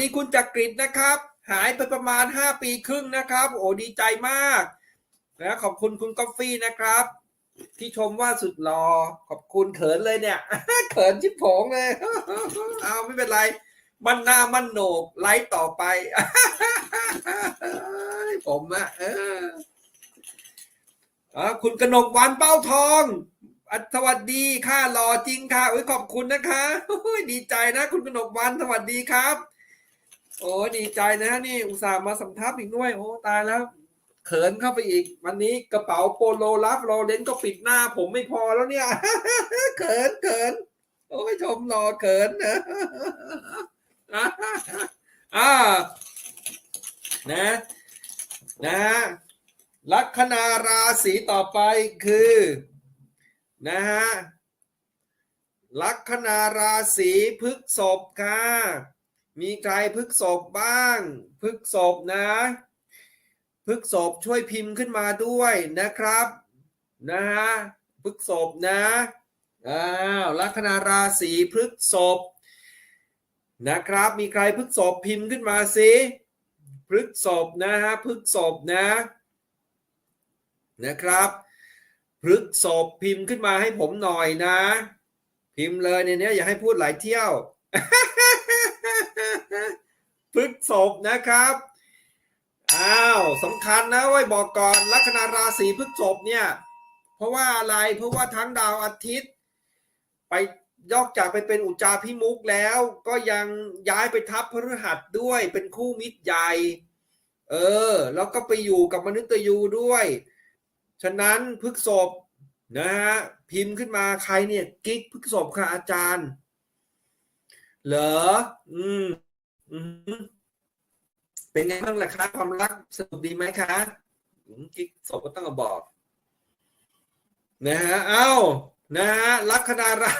ดีคุณจักริดนะครับ หายไปประมาณ 5 ปีครึ่งนะครับ โอ้ดีใจมากนะขอบคุณคุณกอฟฟี่นะครับ ที่ชมว่าสุดหลอ่อขอบคุณเขินเลยเนี่ยเขินชิบโผงเลยเอาไม่เป็นไร มันหน้ามันโหนกไลฟ์ต่อไป ผมอะเออคุณกนกวันเป้าทองสวัสดีค่ะหล่อจริงค่ะโอ้ยขอบคุณนะคะดีใจนะ คุณกนกวันสวัสดีครับ โอ้ยดีใจนะนี่อุตส่าห์มาสัมทับอีกด้วยโอ้ตายแล้ว เขินเข้าไปอีก วันนี้กระเป๋าโปโลลัฟโรเลนก็ปิดหน้า ผมไม่พอแล้วเนี่ย เขินเขินโอ้ยชมหล่อเขินนะอ่านะนะลัคนาราศีต่อไปคือนะฮะลัคนาราศีพฤกษภค่ะ มีใครพฤกษภบ้างพฤกษภนะพฤกษภช่วยพิมพ์ขึ้นมาด้วยนะครับนะฮะพฤกษภนะอ้าวลัคนาราศีพฤกษภนะครับ มีใครพฤกษภพิมพ์ขึ้นมาสิพฤกษภนะฮะพฤกษภนะนะครับพฤกษภพิมพ์ขึ้นมาให้ผมหน่อยนะ พิมพ์เลยในนี้อย่าให้พูดหลายเที่ยว พฤกษภนะครับอ้าวสำคัญนะไว้บอกก่อนลัคนาราศีพฤกษภเนี่ย เพราะว่าอะไรเพราะว่าทั้งดาวอาทิตย์ ไปยอกจากไปเป็นอุจจาพิมุกแล้ว ก็ยังย้ายไปทับพฤหัสด้วยเป็นคู่มิตรใหญ่ เออ แล้วก็ไปอยู่กับมนุษย์ยูด้วย ฉะนั้นพฤกษภนะฮะพิมพ์ขึ้นมาใครเนี่ย กิ๊กพฤกษภค่ะอาจารย์ เหรอ อืม เป็นไงบ้างล่ะคะความรักสนุกดีไหมคะกิ๊กศพก็ต้องมาบอกนะฮะเอ้านะฮะลัคนารา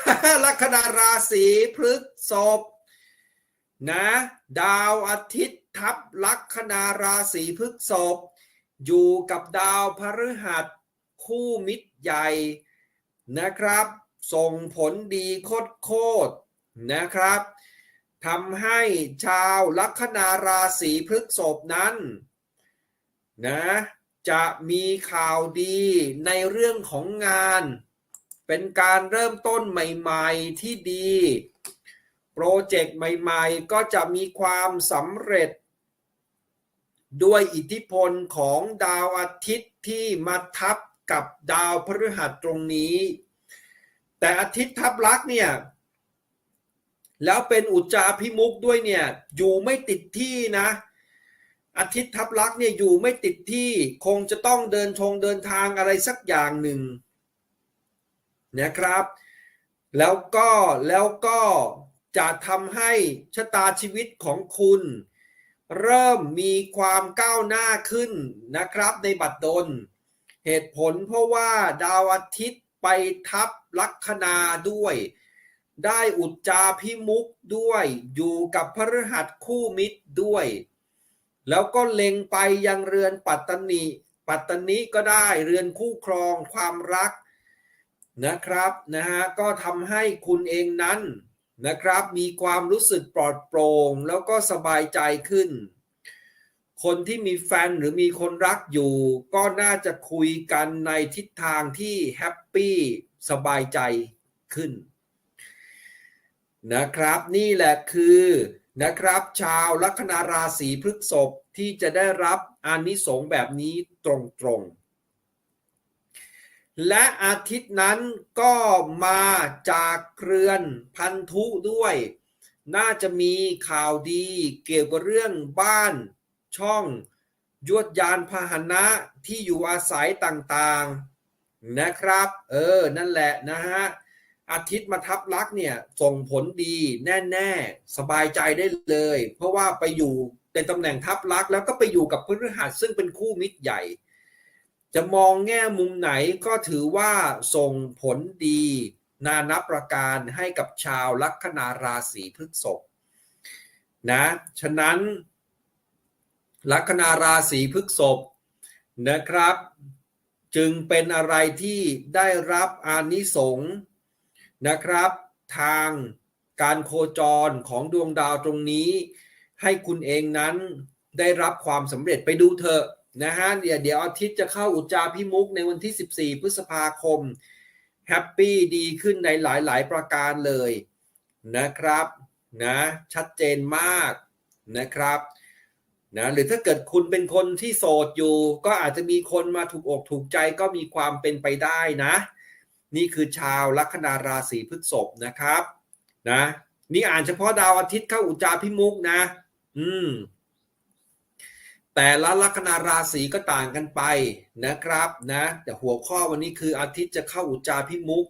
ลัคนาราศีพฤษภนะดาวอาทิตย์ทับลัคนาราศีพฤษภอยู่กับดาวพฤหัสคู่มิตรใหญ่นะครับ ส่งผลดีโคตรโคตรนะครับ ทำให้ชาวลัคนาราศีพฤษภนั้นนะจะมีข่าวดีในเรื่องของงาน เป็นการเริ่มต้นใหม่ๆที่ดี โปรเจกต์ใหม่ๆ ก็จะมีความสำเร็จ ด้วยอิทธิพลของดาวอาทิตย์ที่มาทับกับดาวพฤหัสตรงนี้ แต่อาทิตย์ทับลักษณ์เนี่ย แล้วเป็นอุจจาพิมุกด้วยเนี่ย อยู่ไม่ติดที่นะอาทิตย์ทับลักษ์เนี่ยอยู่ไม่ติดที่คงจะต้องเดินทงเดินทางอะไรสักอย่างหนึ่งนะครับ แล้วก็แล้วก็จะทำให้ชะตาชีวิตของคุณ เริ่มมีความก้าวหน้าขึ้นนะครับในบัดดล เหตุผลเพราะว่าดาวอาทิตย์ไปทับลัคนาด้วย ได้อุจจาพิมุกด้วย อยู่กับพฤหัสคู่มิตรด้วย แล้วก็เล็งไปยังเรือนปัตตนีปัตตนีก็ได้เรือนคู่ครองความรักนะครับนะฮะก็ทำให้คุณเองนั้นนะครับ มีความรู้สึกปลอดโปร่งแล้วก็สบายใจขึ้น คนที่มีแฟนหรือมีคนรักอยู่ ก็น่าจะคุยกันในทิศทางที่แฮปปี้สบายใจขึ้น นะครับ นี่แหละคือนะครับ ชาวลัคนาราศีพฤษภที่จะได้รับอานิสงส์แบบนี้ตรงๆ และอาทิตย์นั้นก็มาจากเรือนพันธุด้วย น่าจะมีข่าวดีเกี่ยวกับเรื่องบ้านช่องยวดยานพาหนะที่อยู่อาศัยต่างๆนะครับ เออ นั่นแหละนะฮะ อาทิตย์มาทับลักเนี่ยส่งผลดีแน่ๆ สบายใจได้เลย เพราะว่าไปอยู่ในตำแหน่งทับลักแล้วก็ไปอยู่กับพฤหัสซึ่งเป็นคู่มิตรใหญ่ จะมองแง่มุมไหนก็ถือว่าส่งผลดีนานับประการให้กับชาวลัคนาราศีพฤษภนะฉะนั้น ลัคนาราศีพฤษภนะครับ จึงเป็นอะไรที่ได้รับอานิสงส์ นะครับ ทางการโคจรของดวงดาวตรงนี้ ให้คุณเองนั้นได้รับความสำเร็จไปดูเถอะนะฮะเดี๋ยวเดี๋ยวอาทิตย์จะเข้าอุจจาพิมุกในวันที่ 14 พฤษภาคมแฮปปี้ดีขึ้นในหลายๆ ประการเลยนะครับนะชัดเจนมากนะครับนะหรือถ้าเกิดคุณเป็นคนที่โสดอยู่ ก็อาจจะมีคนมาถูกอกถูกใจก็มีความเป็นไปได้นะ นี่คือชาวลัคนาราศีพฤษภนะครับนะนี่อ่านเฉพาะดาวอาทิตย์เข้าอุจจาพิมุกนะ อืม แต่ละลัคนาราศีก็ต่างกันไปนะครับนะแต่หัวข้อวันนี้คืออาทิตย์จะเข้าอุจจาพิมุก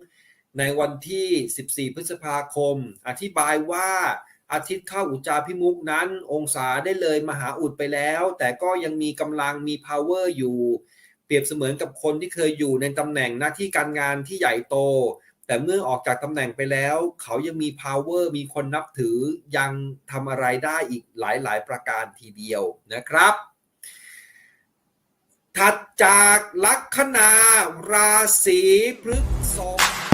ในวันที่ 14 พฤษภาคม อธิบายว่าอาทิตย์เข้าอุจจาพิมุกนั้น องศาได้เลยมหาอุดไปแล้ว แต่ก็ยังมีกำลังมี power อยู่ เปรียบเสมือนกับคนที่เคยอยู่ในตำแหน่งหน้าที่การงานที่ใหญ่โต แต่เมื่อออกจากตำแหน่งไปแล้ว เขายังมี power มีคนนับถือยังทำอะไรได้อีกหลายๆ ประการทีเดียวนะครับ ถัดจากลัคนาราศีพฤษภ